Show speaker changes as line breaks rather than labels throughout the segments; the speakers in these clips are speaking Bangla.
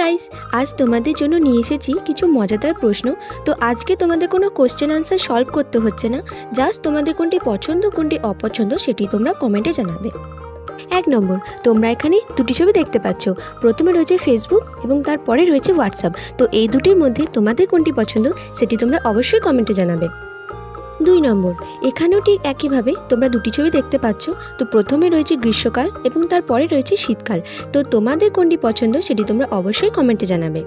গাইস আজ তোমাদের জন্য নিয়ে এসেছি কিছু মজাদার প্রশ্ন। তো আজকে তোমাদের কোনো কোশ্চেন আনসার সলভ করতে হচ্ছে না। জাস্ট তোমাদের কোনটি পছন্দ, কোনটি অপছন্দ সেটি তোমরা কমেন্টে জানাবে। এক নম্বর, তোমরা এখানে দুটি ছবি দেখতে পাচ্ছ। প্রথমে রয়েছে ফেসবুক এবং তারপরে রয়েছে হোয়াটসঅ্যাপ তো এই দুটির মধ্যে তোমাদের কোনটি পছন্দ সেটি তোমরা অবশ্যই কমেন্টে জানাবে। দুই নম্বর, এখানেও ঠিক একইভাবে তোমরা দুটি ছবি দেখতে পাচ্ছ। তো প্রথমে রয়েছে গ্রীষ্মকাল এবং তারপরে রয়েছে শীতকাল। তো তোমাদের কোনটি পছন্দ সেটি তোমরা অবশ্যই কমেন্টে জানাবে।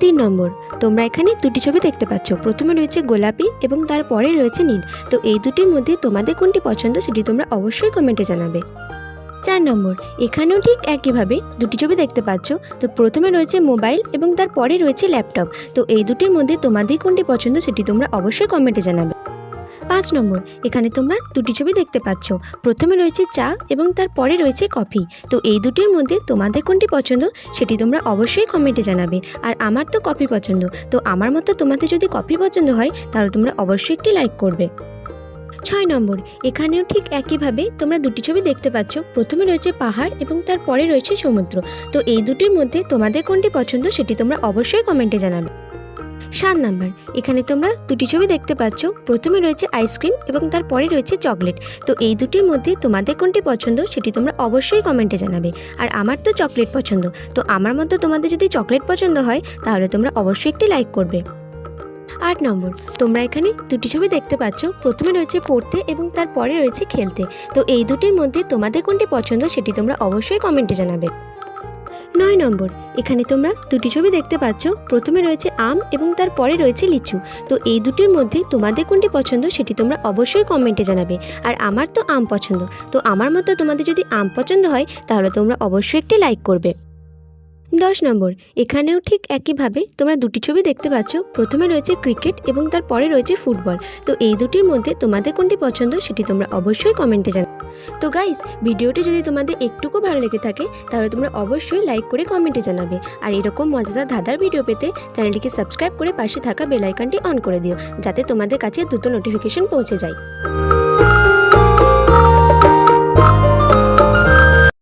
তিন নম্বর, তোমরা এখানে দুটি ছবি দেখতে পাচ্ছ। প্রথমে রয়েছে গোলাপি এবং তারপরে রয়েছে নীল। তো এই দুটির মধ্যে তোমাদের কোনটি পছন্দ সেটি তোমরা অবশ্যই কমেন্টে জানাবে। চার নম্বর। এখানেও ঠিক একইভাবে দুটি ছবি দেখতে পাচ্ছ। তো প্রথমে রয়েছে মোবাইল এবং তারপরে রয়েছে ল্যাপটপ। তো এই দুটির মধ্যে তোমাদের কোনটি পছন্দ সেটি তোমরা অবশ্যই কমেন্টে জানাবে। পাঁচ নম্বর। এখানে তোমরা দুটি ছবি দেখতে পাচ্ছ। প্রথমে রয়েছে চা এবং তারপরে রয়েছে কফি। তো এই দুটির মধ্যে তোমাদের কোনটি পছন্দ সেটি তোমরা অবশ্যই কমেন্টে জানাবে। আর আমার তো কফি পছন্দ। তো আমার মতো তোমাদের যদি কফি পছন্দ হয় তাহলে তোমরা অবশ্যই একটি লাইক করবে। ছয় নম্বর, এখানেও ঠিক একইভাবে তোমরা দুটি ছবি দেখতে পাচ্ছ। প্রথমে রয়েছে পাহাড় এবং তারপরে রয়েছে সমুদ্র। তো এই দুটির মধ্যে তোমাদের কোনটি পছন্দ সেটি তোমরা অবশ্যই কমেন্টে জানাবে। সাত নাম্বার, এখানে তোমরা দুটি ছবি দেখতে পাচ্ছ। প্রথমে রয়েছে আইসক্রিম এবং তারপরে রয়েছে চকলেট। তো এই দুটির মধ্যে তোমাদের কোনটি পছন্দ সেটি তোমরা অবশ্যই কমেন্টে জানাবে। আর আমার তো চকলেট পছন্দ। তো আমার মতো তোমাদের যদি চকলেট পছন্দ হয়, তাহলে তোমরা অবশ্যই একটি লাইক করবে। আট নম্বর, তোমরা এখানে দুটি ছবি দেখতে পাচ্ছ। প্রথমে রয়েছে পড়তে এবং তারপরে রয়েছে খেলতে। তো এই দুটির মধ্যে তোমাদের কোনটি পছন্দ সেটি তোমরা অবশ্যই কমেন্টে জানাবে। নয় নম্বর, এখানে তোমরা দুটি ছবি দেখতে পাচ্ছ। প্রথমে রয়েছে আম এবং তারপরে রয়েছে লিচু। তো এই দুটির মধ্যে তোমাদের কোনটি পছন্দ সেটি তোমরা অবশ্যই কমেন্টে জানাবে। আর আমার তো আম পছন্দ। তো আমার মতো তোমাদের যদি আম পছন্দ হয়, তাহলে তোমরা অবশ্যই একটি লাইক করবে। দশ নম্বর, এখানেও ঠিক একইভাবে তোমরা দুটি ছবি দেখতে পাচ্ছ। প্রথমে রয়েছে ক্রিকেট এবং তারপরে রয়েছে ফুটবল। তো এই দুটির মধ্যে তোমাদের কোনটি পছন্দ সেটি তোমরা অবশ্যই কমেন্টে জানাবে তো গাইস ভিডিওটি যদি তোমাদের একটুকু ভালো লেগে থাকে, তাহলে তোমরা অবশ্যই লাইক করে কমেন্টে জানাবে। আর এরকম মজাদার ধাঁধার ভিডিও পেতে চ্যানেলটিকে সাবস্ক্রাইব করে পাশে থাকা বেল আইকনটি অন করে দিও, যাতে তোমাদের কাছে দ্রুত নোটিফিকেশন পৌঁছে যায়।